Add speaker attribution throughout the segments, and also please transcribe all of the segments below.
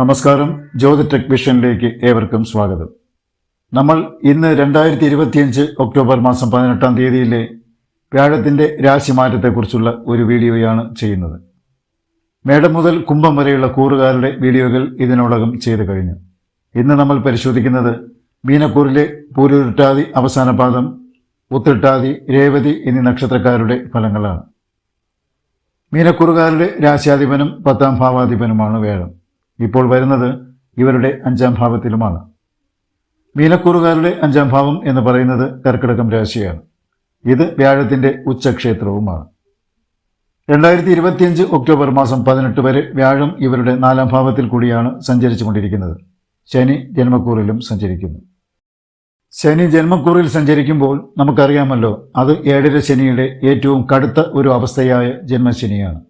Speaker 1: നമസ്കാരം. ജ്യോതി ടെക് വിഷനിലേക്ക് ഏവർക്കും സ്വാഗതം. നമ്മൾ ഇന്ന് രണ്ടായിരത്തി ഇരുപത്തിയഞ്ച് ഒക്ടോബർ മാസം പതിനെട്ടാം തീയതിയിലെ വ്യാഴത്തിന്റെ രാശിമാറ്റത്തെക്കുറിച്ചുള്ള ഒരു വീഡിയോയാണ് ചെയ്യുന്നത്. മേടം മുതൽ കുംഭം വരെയുള്ള കൂറുകാരുടെ വീഡിയോകൾ ഇതിനോടകം ചെയ്തു കഴിഞ്ഞു. ഇന്ന് നമ്മൾ പരിശോധിക്കുന്നത് മീനക്കൂറിലെ പൂരുരുട്ടാതി അവസാന പാദം ഉത്തിട്ടാതി രേവതി എന്നീ നക്ഷത്രക്കാരുടെ ഫലങ്ങളാണ്. മീനക്കൂറുകാരുടെ രാശ്യാധിപനും പത്താം ഭാവാധിപനുമാണ് വേഴം ഇപ്പോൾ വരുന്നത് ഇവരുടെ അഞ്ചാം ഭാവത്തിലുമാണ്. മീനക്കൂറുകാരുടെ അഞ്ചാം ഭാവം എന്ന് പറയുന്നത് കർക്കിടകം രാശിയാണ്. ഇത് വ്യാഴത്തിന്റെ ഉച്ചക്ഷേത്രവുമാണ്. രണ്ടായിരത്തി ഇരുപത്തിയഞ്ച് ഒക്ടോബർ മാസം പതിനെട്ട് വരെ വ്യാഴം ഇവരുടെ നാലാം ഭാവത്തിൽ കൂടിയാണ് സഞ്ചരിച്ചു കൊണ്ടിരിക്കുന്നത് ശനി ജന്മക്കൂറിലും സഞ്ചരിക്കുന്നു. ശനി ജന്മക്കൂറിൽ സഞ്ചരിക്കുമ്പോൾ നമുക്കറിയാമല്ലോ അത് ഏഴര ശനിയുടെ ഏറ്റവും കടുത്ത ഒരു അവസ്ഥയായ ജന്മശനിയാണ്.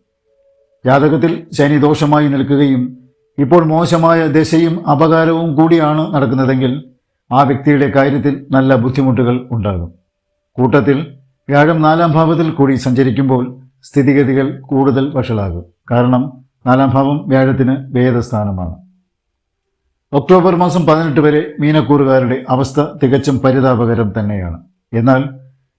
Speaker 1: ജാതകത്തിൽ ശനി ദോഷമായി നിൽക്കുകയും ഇപ്പോൾ മോശമായ ദശയും അപകാരവും കൂടിയാണ് നടക്കുന്നതെങ്കിൽ ആ വ്യക്തിയുടെ കാര്യത്തിൽ നല്ല ബുദ്ധിമുട്ടുകൾ ഉണ്ടാകും. കൂട്ടത്തിൽ വ്യാഴം നാലാം ഭാവത്തിൽ കൂടി സഞ്ചരിക്കുമ്പോൾ സ്ഥിതിഗതികൾ കൂടുതൽ വഷളാകും. കാരണം നാലാം ഭാവം വ്യാഴത്തിന് വേദസ്ഥാനമാണ്. ഒക്ടോബർ മാസം പതിനെട്ട് വരെ മീനക്കൂറുകാരുടെ അവസ്ഥ തികച്ചും പരിതാപകരം തന്നെയാണ്. എന്നാൽ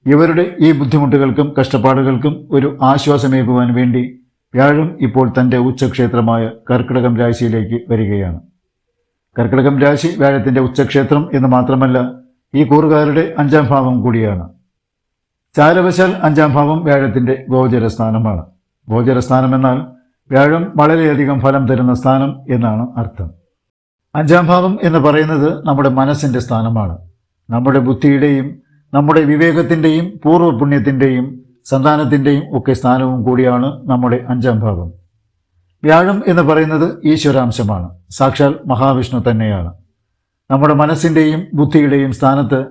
Speaker 1: ഇവരുടെ ഈ ബുദ്ധിമുട്ടുകൾക്കും കഷ്ടപ്പാടുകൾക്കും ഒരു ആശ്വാസമേകുവാൻ വേണ്ടി വ്യാഴം ഇപ്പോൾ തന്റെ ഉച്ചക്ഷേത്രമായ കർക്കിടകം രാശിയിലേക്ക് വരികയാണ്. കർക്കിടകം രാശി വ്യാഴത്തിന്റെ ഉച്ചക്ഷേത്രം എന്ന് മാത്രമല്ല ഈ കൂറുകാരുടെ അഞ്ചാം ഭാവം കൂടിയാണ്. ചാരവശാൽ അഞ്ചാം ഭാവം വ്യാഴത്തിന്റെ ഗോചരസ്ഥാനമാണ്. ഗോചരസ്ഥാനം എന്നാൽ വ്യാഴം വളരെയധികം ഫലം തരുന്ന സ്ഥാനം എന്നാണ് അർത്ഥം. അഞ്ചാം ഭാവം എന്ന് പറയുന്നത് നമ്മുടെ മനസ്സിന്റെ സ്ഥാനമാണ്. നമ്മുടെ ബുദ്ധിയുടെയും നമ്മുടെ വിവേകത്തിന്റെയും പൂർവ പുണ്യത്തിന്റെയും സന്താനത്തിന്റെയും ഒക്കെ സ്ഥാനവും കൂടിയാണ് നമ്മുടെ അഞ്ചാം ഭാവം വ്യാഴം എന്ന് പറയുന്നത് ഈശ്വരാംശമാണ്. സാക്ഷാൽ മഹാവിഷ്ണു തന്നെയാണ്. നമ്മുടെ മനസ്സിന്റെയും ബുദ്ധിയുടെയും സ്ഥാനത്ത്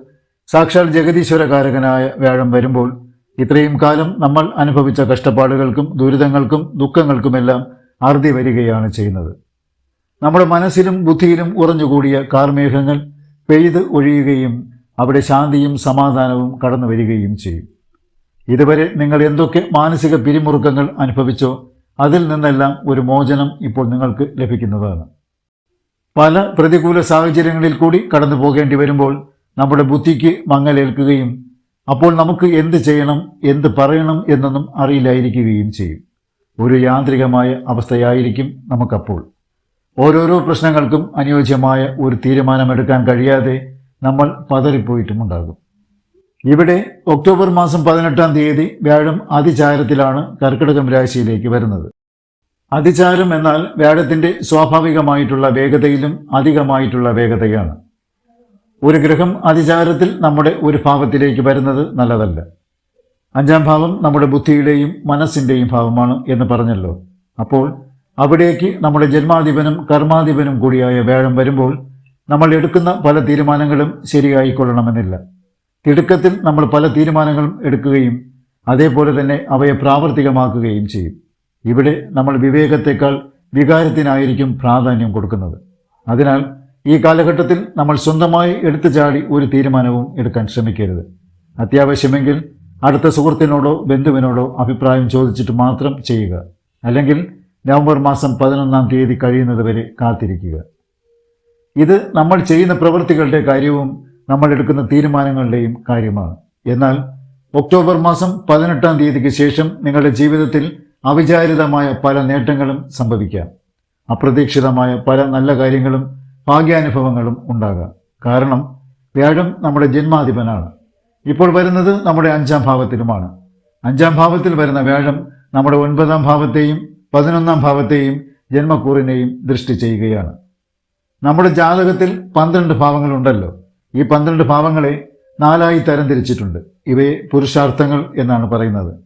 Speaker 1: സാക്ഷാൽ ജഗതീശ്വരകാരകനായ വ്യാഴം വരുമ്പോൾ ഇത്രയും കാലം നമ്മൾ അനുഭവിച്ച കഷ്ടപ്പാടുകൾക്കും ദുരിതങ്ങൾക്കും ദുഃഖങ്ങൾക്കുമെല്ലാം അറുതി വരികയാണ് ചെയ്യുന്നത്. നമ്മുടെ മനസ്സിലും ബുദ്ധിയിലും ഉറഞ്ഞുകൂടിയ കാർമേഘങ്ങൾ പെയ്ത് ഒഴിയുകയും അവിടെ ശാന്തിയും സമാധാനവും കടന്നു വരികയും ചെയ്യും. ഇതുവരെ നിങ്ങൾ എന്തൊക്കെ മാനസിക പിരിമുറുക്കങ്ങൾ അനുഭവിച്ചോ അതിൽ നിന്നെല്ലാം ഒരു മോചനം ഇപ്പോൾ നിങ്ങൾക്ക് ലഭിക്കുന്നതാണ്. പല പ്രതികൂല സാഹചര്യങ്ങളിൽ കൂടി കടന്നു പോകേണ്ടി വരുമ്പോൾ നമ്മുടെ ബുദ്ധിക്ക് മങ്ങലേൽക്കുകയും അപ്പോൾ നമുക്ക് എന്ത് ചെയ്യണം എന്ത് പറയണം എന്നൊന്നും അറിയില്ലായിരിക്കുകയും ചെയ്യും. ഒരു യാന്ത്രികമായ അവസ്ഥയായിരിക്കും നമുക്കപ്പോൾ. ഓരോരോ പ്രശ്നങ്ങൾക്കും അനുയോജ്യമായ ഒരു തീരുമാനമെടുക്കാൻ കഴിയാതെ നമ്മൾ പതറിപ്പോയിട്ടുമുണ്ടാകും. ഇവിടെ ഒക്ടോബർ മാസം പതിനെട്ടാം തീയതി വ്യാഴം അതിചാരത്തിലാണ് കർക്കിടകം രാശിയിലേക്ക് വരുന്നത്. അതിചാരം എന്നാൽ വ്യാഴത്തിന്റെ സ്വാഭാവികമായിട്ടുള്ള വേഗതയിലും അധികമായിട്ടുള്ള വേഗതയാണ്. ഒരു ഗ്രഹം അതിചാരത്തിൽ നമ്മുടെ ഒരു ഭാവത്തിലേക്ക് വരുന്നത് നല്ലതല്ല. അഞ്ചാം ഭാവം നമ്മുടെ ബുദ്ധിയുടെയും മനസ്സിന്റെയും ഭാവമാണ് എന്ന് പറഞ്ഞല്ലോ. അപ്പോൾ അവിടേക്ക് നമ്മുടെ ജന്മാധിപനും കർമാധിപനും കൂടിയായ വ്യാഴം വരുമ്പോൾ നമ്മൾ എടുക്കുന്ന പല തീരുമാനങ്ങളും ശരിയായിക്കൊള്ളണമെന്നില്ല. തിടുക്കത്തിൽ നമ്മൾ പല തീരുമാനങ്ങളും എടുക്കുകയും അതേപോലെ തന്നെ അവയെ പ്രാവർത്തികമാക്കുകയും ചെയ്യും. ഇവിടെ നമ്മൾ വിവേകത്തെക്കാൾ വികാരത്തിനായിരിക്കും പ്രാധാന്യം കൊടുക്കുന്നത്. അതിനാൽ ഈ കാലഘട്ടത്തിൽ നമ്മൾ സ്വന്തമായി എടുത്തു ചാടി ഒരു തീരുമാനവും എടുക്കാൻ ശ്രമിക്കരുത്. അത്യാവശ്യമെങ്കിൽ അടുത്ത സുഹൃത്തിനോടോ ബന്ധുവിനോടോ അഭിപ്രായം ചോദിച്ചിട്ട് മാത്രം ചെയ്യുക. അല്ലെങ്കിൽ നവംബർ മാസം പതിനൊന്നാം തീയതി കഴിയുന്നത് വരെ കാത്തിരിക്കുക. ഇത് നമ്മൾ ചെയ്യുന്ന പ്രവൃത്തികളുടെ കാര്യവും നമ്മൾ എടുക്കുന്ന തീരുമാനങ്ങളുടെയും കാര്യമാണ്. എന്നാൽ ഒക്ടോബർ മാസം പതിനെട്ടാം തീയതിക്ക് ശേഷം നിങ്ങളുടെ ജീവിതത്തിൽ അവിചാരിതമായ പല നേട്ടങ്ങളും സംഭവിക്കാം. അപ്രതീക്ഷിതമായ പല നല്ല കാര്യങ്ങളും ഭാഗ്യാനുഭവങ്ങളും ഉണ്ടാകാം. കാരണം വ്യാഴം നമ്മുടെ ജന്മാധിപനാണ്. ഇപ്പോൾ വരുന്നത് നമ്മുടെ അഞ്ചാം ഭാവത്തിലുമാണ്. അഞ്ചാം ഭാവത്തിൽ വരുന്ന വ്യാഴം നമ്മുടെ ഒൻപതാം ഭാവത്തെയും പതിനൊന്നാം ഭാവത്തെയും ജന്മക്കൂറിനെയും ദൃഷ്ടി ചെയ്യുകയാണ്. നമ്മുടെ ജാതകത്തിൽ പന്ത്രണ്ട് ഭാവങ്ങളുണ്ടല്ലോ. ഈ പന്ത്രണ്ട് ഭാവങ്ങളെ നാലായി തരം തിരിച്ചിട്ടുണ്ട് ഇവയെ പുരുഷാർത്ഥങ്ങൾ എന്നാണ് പറയുന്നത്.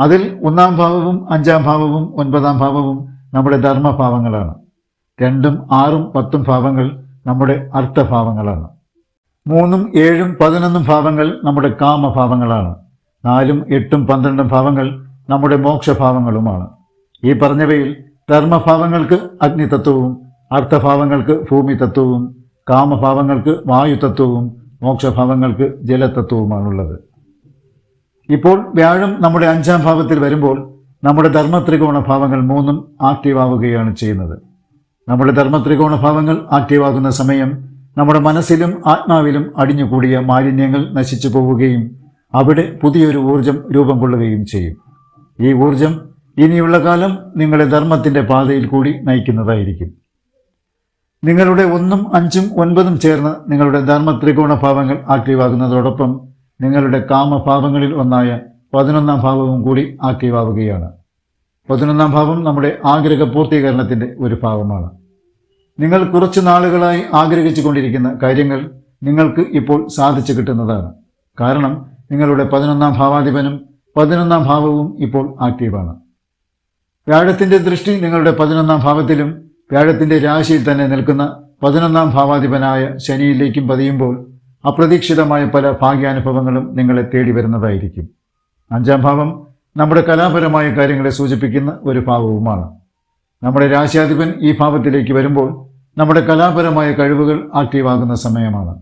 Speaker 1: അതിൽ ഒന്നാം ഭാവവും അഞ്ചാം ഭാവവും ഒൻപതാം ഭാവവും നമ്മുടെ ധർമ്മഭാവങ്ങളാണ്. രണ്ടും ആറും പത്തും ഭാവങ്ങൾ നമ്മുടെ അർത്ഥഭാവങ്ങളാണ്. മൂന്നും ഏഴും പതിനൊന്നും ഭാവങ്ങൾ നമ്മുടെ കാമഭാവങ്ങളാണ്. നാലും എട്ടും പന്ത്രണ്ടും ഭാവങ്ങൾ നമ്മുടെ മോക്ഷഭാവങ്ങളുമാണ്. ഈ പറഞ്ഞവയിൽ ധർമ്മഭാവങ്ങൾക്ക് അഗ്നിതത്വവും അർത്ഥഭാവങ്ങൾക്ക് ഭൂമി തത്വവും കാമഭാവങ്ങൾക്ക് വായുതത്വവും മോക്ഷഭാവങ്ങൾക്ക് ജലതത്വവുമാണുള്ളത്. ഇപ്പോൾ വ്യാഴം നമ്മുടെ അഞ്ചാം ഭാവത്തിൽ വരുമ്പോൾ നമ്മുടെ ധർമ്മത്രികോണ ഭാവങ്ങൾ മൂന്നും ആക്റ്റീവ് ആവുകയാണ് ചെയ്യുന്നത്. നമ്മുടെ ധർമ്മത്രികോണ ഭാവങ്ങൾ ആക്റ്റീവാകുന്ന സമയം നമ്മുടെ മനസ്സിലും ആത്മാവിലും അടിഞ്ഞുകൂടിയ മാലിന്യങ്ങൾ നശിച്ചു പോവുകയും അവിടെ പുതിയൊരു ഊർജം രൂപം കൊള്ളുകയും ചെയ്യും. ഈ ഊർജം ഇനിയുള്ള കാലം നിങ്ങളെ ധർമ്മത്തിന്റെ പാതയിൽ കൂടി നയിക്കുന്നതായിരിക്കും. നിങ്ങളുടെ ഒന്നും അഞ്ചും ഒൻപതും ചേർന്ന് നിങ്ങളുടെ ധർമ്മ ത്രികോണ ഭാവങ്ങൾ ആക്റ്റീവാകുന്നതോടൊപ്പം നിങ്ങളുടെ കാമഭാവങ്ങളിൽ ഒന്നായ പതിനൊന്നാം ഭാവവും കൂടി ആക്റ്റീവാവുകയാണ്. പതിനൊന്നാം ഭാവം നമ്മുടെ ആഗ്രഹ പൂർത്തീകരണത്തിന്റെ ഒരു ഭാവമാണ്. നിങ്ങൾ കുറച്ചു നാളുകളായി ആഗ്രഹിച്ചു കൊണ്ടിരിക്കുന്ന കാര്യങ്ങൾ നിങ്ങൾക്ക് ഇപ്പോൾ സാധിച്ചു കിട്ടുന്നതാണ്. കാരണം നിങ്ങളുടെ പതിനൊന്നാം ഭാവാധിപനും പതിനൊന്നാം ഭാവവും ഇപ്പോൾ ആക്റ്റീവാണ്. വ്യാഴത്തിന്റെ ദൃഷ്ടി നിങ്ങളുടെ പതിനൊന്നാം ഭാവത്തിലും വ്യാഴത്തിന്റെ രാശിയിൽ തന്നെ നിൽക്കുന്ന പതിനൊന്നാം ഭാവാധിപനായ ശനിയിലേക്കും പതിയുമ്പോൾ അപ്രതീക്ഷിതമായ പല ഭാഗ്യാനുഭവങ്ങളും നിങ്ങളെ തേടി വരുന്നതായിരിക്കും. അഞ്ചാം ഭാവം നമ്മുടെ കലാപരമായ കാര്യങ്ങളെ സൂചിപ്പിക്കുന്ന ഒരു ഭാവവുമാണ്. നമ്മുടെ രാശിയാധിപൻ ഈ ഭാവത്തിലേക്ക് വരുമ്പോൾ നമ്മുടെ കലാപരമായ കഴിവുകൾ ആക്റ്റീവാകുന്ന സമയമാണ്.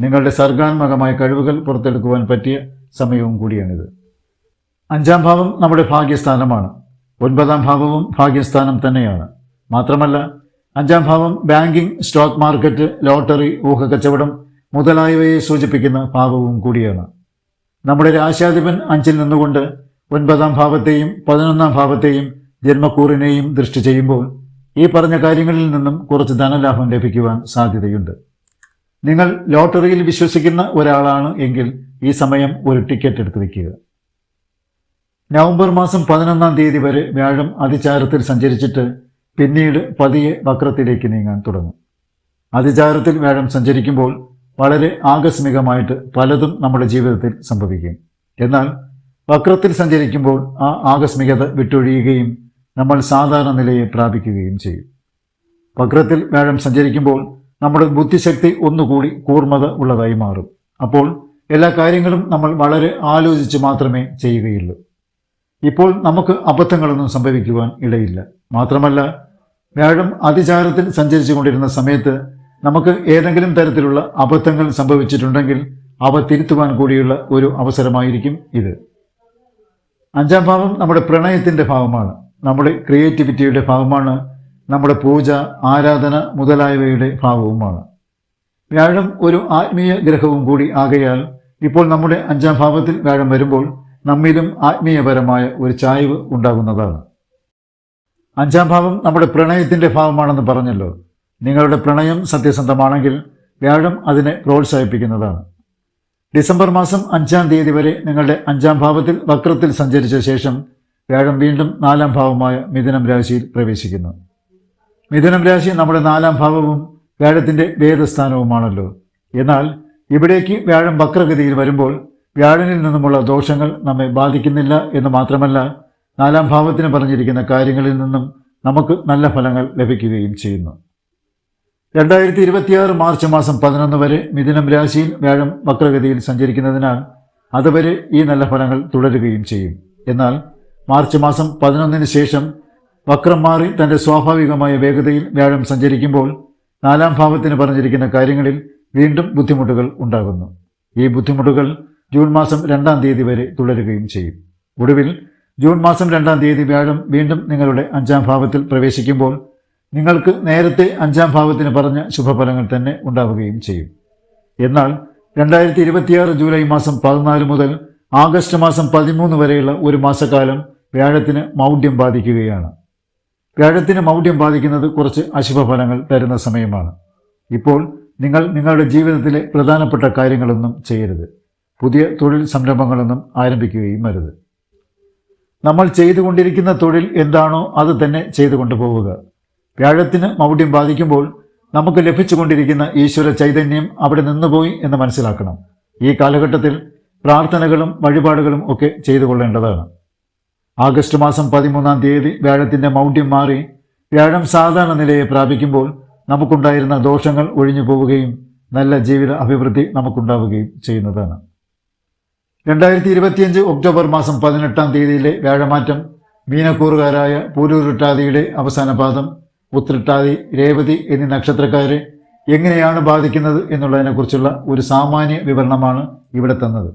Speaker 1: നിങ്ങളുടെ സർഗാത്മകമായ കഴിവുകൾ പുറത്തെടുക്കുവാൻ പറ്റിയ സമയവും കൂടിയാണിത്. അഞ്ചാം ഭാവം നമ്മുടെ ഭാഗ്യസ്ഥാനമാണ്. ഒൻപതാം ഭാവവും ഭാഗ്യസ്ഥാനം തന്നെയാണ്. മാത്രമല്ല അഞ്ചാം ഭാവം ബാങ്കിംഗ് സ്റ്റോക്ക് മാർക്കറ്റ് ലോട്ടറി ഊഹക്കച്ചവടം മുതലായവയെ സൂചിപ്പിക്കുന്ന ഭാവവും കൂടിയാണ്. നമ്മുടെ രാശാധിപൻ അഞ്ചിൽ നിന്നുകൊണ്ട് ഒൻപതാം ഭാവത്തെയും പതിനൊന്നാം ഭാവത്തെയും ജന്മക്കൂറിനെയും ദൃഷ്ടി ചെയ്യുമ്പോൾ ഈ പറഞ്ഞ കാര്യങ്ങളിൽ നിന്നും കുറച്ച് ധനലാഭം ലഭിക്കുവാൻ സാധ്യതയുണ്ട്. നിങ്ങൾ ലോട്ടറിയിൽ വിശ്വസിക്കുന്ന ഒരാളാണ് എങ്കിൽ ഈ സമയം ഒരു ടിക്കറ്റ് എടുത്ത് വയ്ക്കുക നവംബർ മാസം പതിനൊന്നാം തീയതി വരെ വ്യാഴം അതിചാരത്തിൽ സഞ്ചരിച്ചിട്ട് പിന്നീട് പതിയെ വക്രത്തിലേക്ക് നീങ്ങാൻ തുടങ്ങും. അതിചാരത്തിൽ വേഴം സഞ്ചരിക്കുമ്പോൾ വളരെ ആകസ്മികമായിട്ട് പലതും നമ്മുടെ ജീവിതത്തിൽ സംഭവിക്കും. എന്നാൽ വക്രത്തിൽ സഞ്ചരിക്കുമ്പോൾ ആ ആകസ്മികത വിട്ടൊഴിയുകയും നമ്മൾ സാധാരണ നിലയെ പ്രാപിക്കുകയും ചെയ്യും. വക്രത്തിൽ വേഴം സഞ്ചരിക്കുമ്പോൾ നമ്മുടെ ബുദ്ധിശക്തി ഒന്നുകൂടി കൂർമ്മത ഉള്ളതായി മാറും. അപ്പോൾ എല്ലാ കാര്യങ്ങളും നമ്മൾ വളരെ ആലോചിച്ച് മാത്രമേ ചെയ്യുകയുള്ളൂ. ഇപ്പോൾ നമുക്ക് അബദ്ധങ്ങളൊന്നും സംഭവിക്കുവാൻ ഇടയില്ല. മാത്രമല്ല വ്യാഴം അതിചാരത്തിൽ സഞ്ചരിച്ചു കൊണ്ടിരുന്ന സമയത്ത് നമുക്ക് ഏതെങ്കിലും തരത്തിലുള്ള അബദ്ധങ്ങൾ സംഭവിച്ചിട്ടുണ്ടെങ്കിൽ അവ തിരുത്തുവാൻ കൂടിയുള്ള ഒരു അവസരമായിരിക്കും ഇത്. അഞ്ചാം ഭാവം നമ്മുടെ പ്രണയത്തിന്റെ ഭാവമാണ്. നമ്മുടെ ക്രിയേറ്റിവിറ്റിയുടെ ഭാവമാണ്. നമ്മുടെ പൂജ ആരാധന മുതലായവയുടെ ഭാവവുമാണ്. വ്യാഴം ഒരു ആത്മീയ ഗ്രഹവും കൂടി ആകയാൽ ഇപ്പോൾ നമ്മുടെ അഞ്ചാം ഭാവത്തിൽ വ്യാഴം വരുമ്പോൾ നമ്മിലും ആത്മീയപരമായ ഒരു ചായ്വ് ഉണ്ടാകുന്നതാണ്. അഞ്ചാം ഭാവം നമ്മുടെ പ്രണയത്തിന്റെ ഭാവമാണെന്ന് പറഞ്ഞല്ലോ. നിങ്ങളുടെ പ്രണയം സത്യസന്ധമാണെങ്കിൽ വ്യാഴം അതിനെ പ്രോത്സാഹിപ്പിക്കുന്നതാണ്. ഡിസംബർ മാസം അഞ്ചാം തീയതി വരെ നിങ്ങളുടെ അഞ്ചാം ഭാവത്തിൽ വക്രത്തിൽ സഞ്ചരിച്ച ശേഷം വ്യാഴം വീണ്ടും നാലാം ഭാവമായ മിഥുനം രാശിയിൽ പ്രവേശിക്കുന്നു. മിഥുനം രാശി നമ്മുടെ നാലാം ഭാവവും വ്യാഴത്തിന്റെ വേദസ്ഥാനവുമാണല്ലോ. എന്നാൽ ഇവിടേക്ക് വ്യാഴം വക്രഗതിയിൽ വരുമ്പോൾ വ്യാഴനിൽ നിന്നുമുള്ള ദോഷങ്ങൾ നമ്മെ ബാധിക്കുന്നില്ല എന്ന് മാത്രമല്ല നാലാം ഭാവത്തിന് പറഞ്ഞിരിക്കുന്ന കാര്യങ്ങളിൽ നിന്നും നമുക്ക് നല്ല ഫലങ്ങൾ ലഭിക്കുകയും ചെയ്യുന്നു. രണ്ടായിരത്തി ഇരുപത്തിയാറ് മാർച്ച് മാസം പതിനൊന്ന് വരെ മിഥുനം രാശിയിൽ വ്യാഴം വക്രഗതിയിൽ സഞ്ചരിക്കുന്നതിനാൽ അതുവരെ ഈ നല്ല ഫലങ്ങൾ തുടരുകയും ചെയ്യും. എന്നാൽ മാർച്ച് മാസം പതിനൊന്നിന് ശേഷം വക്രം മാറി തന്റെ സ്വാഭാവികമായ വേഗതയിൽ വ്യാഴം സഞ്ചരിക്കുമ്പോൾ നാലാം ഭാവത്തിന് പറഞ്ഞിരിക്കുന്ന കാര്യങ്ങളിൽ വീണ്ടും ബുദ്ധിമുട്ടുകൾ ഉണ്ടാകുന്നു. ഈ ബുദ്ധിമുട്ടുകൾ ജൂൺ മാസം രണ്ടാം തീയതി വരെ തുടരുകയും ചെയ്യും. ഒടുവിൽ ജൂൺ മാസം രണ്ടാം തീയതി വ്യാഴം വീണ്ടും നിങ്ങളുടെ അഞ്ചാം ഭാവത്തിൽ പ്രവേശിക്കുമ്പോൾ നിങ്ങൾക്ക് നേരത്തെ അഞ്ചാം ഭാവത്തിന് പറഞ്ഞ ശുഭഫലങ്ങൾ തന്നെ ഉണ്ടാവുകയും ചെയ്യും. എന്നാൽ രണ്ടായിരത്തി ഇരുപത്തിയാറ് ജൂലൈ മാസം പതിനാല് മുതൽ ആഗസ്റ്റ് മാസം പതിമൂന്ന് വരെയുള്ള ഒരു മാസക്കാലം വ്യാഴത്തിന് മൗഢ്യം ബാധിക്കുകയാണ്. വ്യാഴത്തിന് മൗഢ്യം ബാധിക്കുന്നത് കുറച്ച് അശുഭഫലങ്ങൾ തരുന്ന സമയമാണ്. ഇപ്പോൾ നിങ്ങൾ നിങ്ങളുടെ ജീവിതത്തിലെ പ്രധാനപ്പെട്ട കാര്യങ്ങളൊന്നും ചെയ്യരുത്. പുതിയ തൊഴിൽ സംരംഭങ്ങളൊന്നും ആരംഭിക്കുകയും അരുത്. നമ്മൾ ചെയ്തുകൊണ്ടിരിക്കുന്ന തൊഴിൽ എന്താണോ അത് തന്നെ ചെയ്തു കൊണ്ടുപോവുക. വ്യാഴത്തിന് മൗഢ്യം ബാധിക്കുമ്പോൾ നമുക്ക് ലഭിച്ചുകൊണ്ടിരിക്കുന്ന ഈശ്വര ചൈതന്യം അവിടെ നിന്നുപോയി എന്ന് മനസ്സിലാക്കണം. ഈ കാലഘട്ടത്തിൽ പ്രാർത്ഥനകളും വഴിപാടുകളും ഒക്കെ ചെയ്തു കൊള്ളേണ്ടതാണ്. ആഗസ്റ്റ് മാസം പതിമൂന്നാം തീയതി വ്യാഴത്തിന്റെ മൗഢ്യം മാറി വ്യാഴം സാധാരണ നിലയെ പ്രാപിക്കുമ്പോൾ നമുക്കുണ്ടായിരുന്ന ദോഷങ്ങൾ ഒഴിഞ്ഞു പോവുകയും നല്ല ജീവിത അഭിവൃദ്ധി നമുക്കുണ്ടാവുകയും ചെയ്യുന്നതാണ്. രണ്ടായിരത്തി ഇരുപത്തിയഞ്ച് ഒക്ടോബർ മാസം പതിനെട്ടാം തീയതിയിലെ വ്യാഴമാറ്റം മീനക്കൂറുകാരായ പൂരൂരുട്ടാതിയുടെ അവസാന പാദം ഉത്രട്ടാതി രേവതി എന്നീ നക്ഷത്രക്കാരെ എങ്ങനെയാണ് ബാധിക്കുന്നത് എന്നുള്ളതിനെക്കുറിച്ചുള്ള ഒരു സാമാന്യ വിവരണമാണ് ഇവിടെ തന്നത്.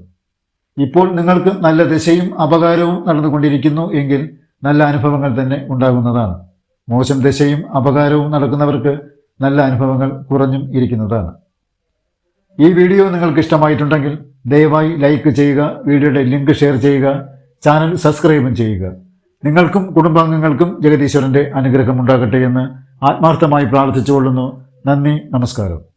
Speaker 1: ഇപ്പോൾ നിങ്ങൾക്ക് നല്ല ദശയും അപകാരവും നടന്നുകൊണ്ടിരിക്കുന്നു എങ്കിൽ നല്ല അനുഭവങ്ങൾ തന്നെ ഉണ്ടാകുന്നതാണ്. മോശം ദശയും അപകാരവും നടക്കുന്നവർക്ക് നല്ല അനുഭവങ്ങൾ കുറഞ്ഞും ഇരിക്കുന്നതാണ്. ഈ വീഡിയോ നിങ്ങൾക്ക് ഇഷ്ടമായിട്ടുണ്ടെങ്കിൽ ദയവായി ലൈക്ക് ചെയ്യുക വീഡിയോയുടെ ലിങ്ക് ഷെയർ ചെയ്യുക ചാനൽ സബ്സ്ക്രൈബും ചെയ്യുക. നിങ്ങൾക്കും കുടുംബാംഗങ്ങൾക്കും ജഗദീശ്വരന്റെ അനുഗ്രഹം ഉണ്ടാകട്ടെ എന്ന് ആത്മാർത്ഥമായി പ്രാർത്ഥിച്ചുകൊള്ളുന്നു. നന്ദി നമസ്കാരം.